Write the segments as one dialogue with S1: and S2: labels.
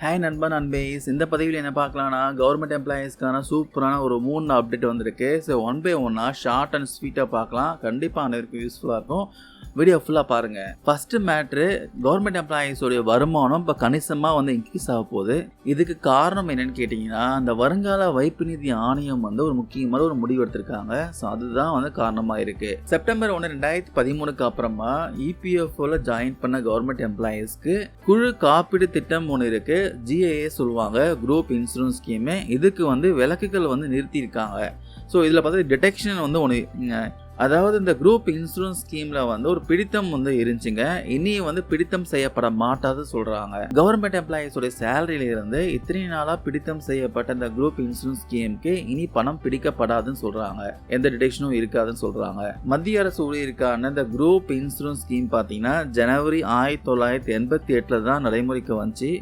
S1: Hi நண்பன் நண்பேஸ் இந்த பதவியில் என்ன பார்க்கலாம்னா கவர்மெண்ட் எம்ப்ளாயீஸ்க்கான சூப்பரான ஒரு மூணு அப்டேட் வந்திருக்கு. ஸோ ஒன் பை ஒன்னாக ஷார்ட் அண்ட் ஸ்வீட்டாக பார்க்கலாம். கண்டிப்பாக அனைவருக்கும் யூஸ்ஃபுல்லாக இருக்கும். வீடியோ ஃபுல்லாக பாருங்கள் ஃபஸ்ட்டு மேட்ரு கவர்மெண்ட் எம்ப்ளாயீஸோடைய வருமானம் இப்போ கணிசமாக வந்து இன்க்ரீஸ் ஆக போகுது. இதுக்கு காரணம் என்னன்னு கேட்டிங்கன்னா அந்த வருங்கால வைப்பு நிதி ஆணையம் வந்து ஒரு முக்கியமான ஒரு முடிவு எடுத்திருக்காங்க. ஸோ அதுதான் வந்து காரணமாக இருக்குது செப்டம்பர் ஒன்று ரெண்டாயிரத்தி பதிமூணுக்கு அப்புறமா இபிஎஃப்ஓவில் ஜாயின் பண்ண கவர்மெண்ட் எம்ப்ளாயீஸ்க்கு குழு காப்பீடு திட்டம் ஒன்று இருக்குது ஜிஏஏ சொல்லுவாங்க குரூப் இன்சூரன்ஸ் ஸ்கீமு இதுக்கு வந்து விலக்குகள் வந்து நிறுத்தியிருக்காங்க. ஸோ இதில் பார்த்தா டிடெக்ஷன் வந்து ஒன்று அதாவது இந்த குரூப் இன்சூரன்ஸ் ஸ்கீமில் வந்து ஒரு பிடித்தம் வந்து இருந்துச்சுங்க. இனி வந்து பிடித்தம் செய்யப்பட மாட்டாது சொல்கிறாங்க கவர்மெண்ட் எம்ப்ளாயீஸோடைய சேலரியில இருந்து இத்தனை நாளாக பிடித்தம் செய்யப்பட்ட இந்த குரூப் இன்சூரன்ஸ் ஸ்கீமுக்கு இனி பணம் பிடிக்கப்படாதுன்னு சொல்கிறாங்க எந்த டிடெக்ஷனும் இருக்காதுன்னு சொல்கிறாங்க மத்திய அரசு ஊழியருக்கான இந்த குரூப் இன்சூரன்ஸ் ஸ்கீம் பார்த்தீங்கன்னா ஜனவரி ஆயிரத்தி தொள்ளாயிரத்தி எண்பத்தி எட்டில் தான் நடைமுறைக்கு வந்துச்சு.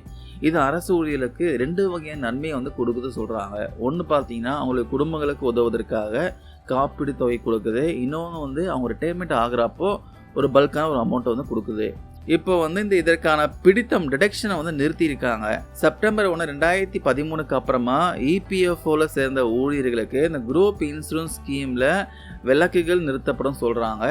S1: இது அரசு ஊழியர்களுக்கு ரெண்டு வகையான நன்மையை வந்து கொடுக்குது சொல்கிறாங்க ஒன்று பார்த்தீங்கன்னா அவங்களுக்கு குடும்பங்களுக்கு உதவுவதற்காக காப்பீடு தொகை கொடுக்குது. இன்னொன்று வந்து அவங்க ரிட்டையர்மெண்ட் ஆகிறப்போ ஒரு பல்கான ஒரு அமௌண்ட்டை வந்து கொடுக்குது. இப்போ வந்து இந்த இதற்கான பிடித்தம் டிடெக்ஷனை வந்து நிறுத்தியிருக்காங்க. செப்டம்பர் ஒன்று ரெண்டாயிரத்தி பதிமூணுக்கு அப்புறமா இபிஎஃப்ஓவில் சேர்ந்த ஊழியர்களுக்கு இந்த குரூப் இன்சூரன்ஸ் ஸ்கீமில் விலக்குகள் நிறுத்தப்படும் சொல்கிறாங்க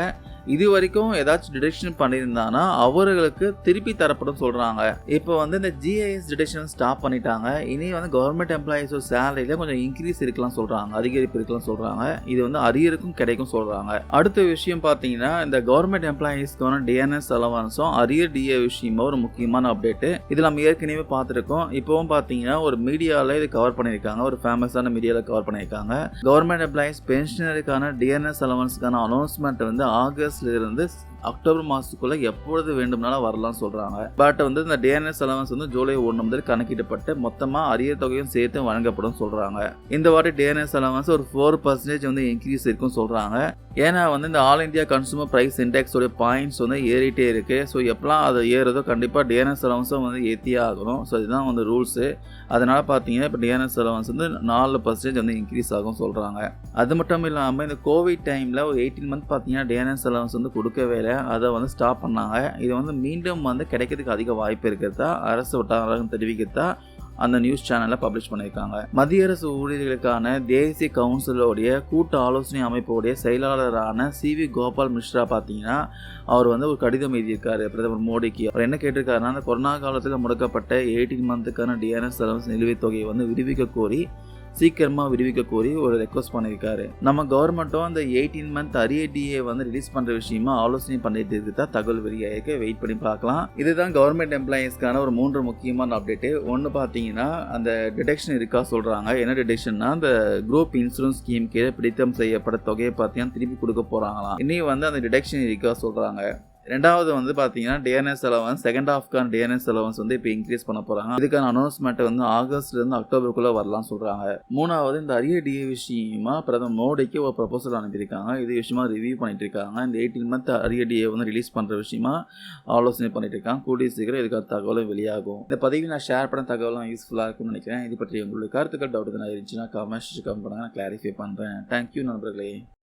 S1: இது வரைக்கும் ஏதாச்சும் டிடெக்ஷன் பண்ணியிருந்தாங்கன்னா அவர்களுக்கு திருப்பி தரப்படும் சொல்கிறாங்க இப்போ வந்து இந்த ஜிஐஎஸ் டிடெக்ஷன் ஸ்டாப் பண்ணிட்டாங்க. இனி வந்து கவர்மெண்ட் எம்ப்ளாயீஸோட சேலரியில் கொஞ்சம் இன்க்ரீஸ் இருக்கலாம் சொல்கிறாங்க அதிகரிப்பு இருக்கலாம் சொல்கிறாங்க இது வந்து அரியருக்கும் கிடைக்கும் சொல்கிறாங்க அடுத்த விஷயம் பார்த்தீங்கன்னா இந்த கவர்மெண்ட் எம்ப்ளாயீஸ்க்கான டிஎன்எஸ் அலவன்ஸும் அரியர் டிஏ விஷயமா ஒரு முக்கியமான அப்டேட்டு இது நம்ம ஏற்கனவே பார்த்துருக்கோம். இப்போவும் பார்த்தீங்கன்னா ஒரு மீடியாவில் இது கவர் பண்ணியிருக்காங்க. ஒரு ஃபேமஸான மீடியாவில் கவர் பண்ணியிருக்காங்க. கவர்மெண்ட் எம்ப்ளாயீஸ் பென்ஷனருக்கான டிஎன்எஸ் அலவன்ஸுக்கான அனௌன்ஸ்மெண்ட் வந்து ஆகஸ்ட் இருந்து அக்டோபர் மாதத்துக்குள்ளே எப்பொழுது வேண்டும்னாலும் வரலாம்னு சொல்கிறாங்க பட் வந்து இந்த டிஎன்எஸ் அலவன்ஸ் வந்து ஜூலை ஒன்று முதல் கணக்கிடப்பட்டு மொத்தமாக அரிய தொகையும் சேர்த்து வழங்கப்படும் சொல்கிறாங்க இந்த வாட்டி டிஎன்எஸ் அலவன்ஸ் ஒரு ஃபோர் பர்சன்டேஜ் வந்து இன்க்ரீஸ் இருக்கும் சொல்கிறாங்க ஏன்னா வந்து இந்த ஆல் இந்தியா கன்சூமர் ப்ரைஸ் இண்டெக்ஸோடைய பாயிண்ட்ஸ் வந்து ஏறிட்டே இருக்குது ஸோ எப்போலாம் அது ஏறுதோ கண்டிப்பாக டிஎன்எஸ் அலவன்ஸும் வந்து ஏற்றியே ஆகணும். ஸோ இதுதான் வந்து ரூல்ஸு அதனால் பார்த்தீங்கன்னா இப்போ டிஎன்எஸ் அலவன்ஸ் வந்து நாலு பர்சன்டேஜ் வந்து இன்க்ரீஸ் ஆகும் சொல்கிறாங்க அது மட்டும் இல்லாமல் இந்த கோவிட் டைமில் ஒரு எயிட்டீன் மந்த் பார்த்தீங்கன்னா டிஎன்எஸ் அலவன்ஸ் வந்து கொடுக்கவே இல்லை. அதை வந்து ஸ்டாப் பண்ணாங்க. இது வந்து மீண்டும் வந்து கிடைக்கிறதுக்கு அதிக வாய்ப்பு இருக்கிறதா அரசு வட்டாரம் தெரிவிக்கிறதா அந்த நியூஸ் சேனலில் பப்ளிஷ் பண்ணியிருக்காங்க. மத்திய அரசு ஊழியர்களுக்கான தேசிய கவுன்சிலோடைய கூட்டு ஆலோசனை அமைப்போடைய செயலாளரான சி வி கோபால் மிஸ்ரா பார்த்தீங்கன்னா அவர் வந்து ஒரு கடிதம் எழுதியிருக்காரு பிரதமர் மோடிக்கு. அவர் என்ன கேட்டிருக்காருன்னா அந்த கொரோனா காலத்தில் முடக்கப்பட்ட எயிட்டீன் மந்த்துக்கான டிஎன்எஸ் செலவு நிலுவைத் தொகையை வந்து விடுவிக்க கோரி சீக்கிரமாக விடுவிக்க கோரி ஒரு ரெக்வஸ்ட் பண்ணியிருக்காரு நம்ம கவர்மெண்ட்டும் அந்த எயிட்டீன் மந்த் அரியடிஏ வந்து ரிலீஸ் பண்ணுற விஷயமா ஆலோசனை பண்ணிட்டு இருக்கா தகவல் வெளியாகிருக்கு வெயிட் பண்ணி பார்க்கலாம். இதுதான் கவர்மெண்ட் எம்ப்ளாயீஸ்க்கான ஒரு மூன்று முக்கியமான அப்டேட்டு ஒன்று பார்த்தீங்கன்னா அந்த டிடெக்ஷன் இருக்கா சொல்கிறாங்க என்ன டிடெக்ஷன்னா அந்த குரூப் இன்சூரன்ஸ் ஸ்கீம் கீழே பிடித்தம் செய்யப்பட்ட தொகையை பார்த்தீங்கன்னா திருப்பி கொடுக்க போகிறாங்களாம் இனி வந்து அந்த டிடெக்ஷன் இருக்கா சொல்கிறாங்க ரெண்டாவது வந்து பார்த்தீங்கன்னா டிஎன்எஸ் அலவன்ஸ் செகண்ட் ஹாஃப்க்கான டிஎன்எஸ் அலவன்ஸ் வந்து இப்போ இன்க்ரீஸ் பண்ண போகிறாங்க இதுக்கான அனௌன்ஸ்மெண்ட் வந்து ஆகஸ்ட்லேருந்து அக்டோபருக்குள்ளே வரலாம் சொல்கிறாங்க மூணாவது இந்த அரிய டிஏ விஷயமா பிரதமர் மோடிக்கு ஒரு ப்ரப்போசல் அனுப்பியிருக்காங்க. இது விஷயமா ரிவ்யூ பண்ணிட்டு இருக்காங்க. இந்த எயிட்டீன் மந்த் அரிய டிஏ வந்து ரிலீஸ் பண்ணுற விஷயமா ஆலோசனை பண்ணிட்டு இருக்காங்க. கூடிய சீக்கிரம் இதுக்கான தகவலும் வெளியாகும். இந்த பதிவு நான் ஷேர் பண்ண தகவலாம் யூஸ்ஃபுல்லாக இருக்கும்னு நினைக்கிறேன். இது பற்றி உங்களுக்கு கருத்துக்கள் டவுட் எதுனா இருந்துச்சுன்னா கமெண்ட்ஸ் கமெண்ட் பண்ணுங்க. நான் கிளாரிஃபை பண்ணுறேன் தேங்க்யூ நண்பர்களே.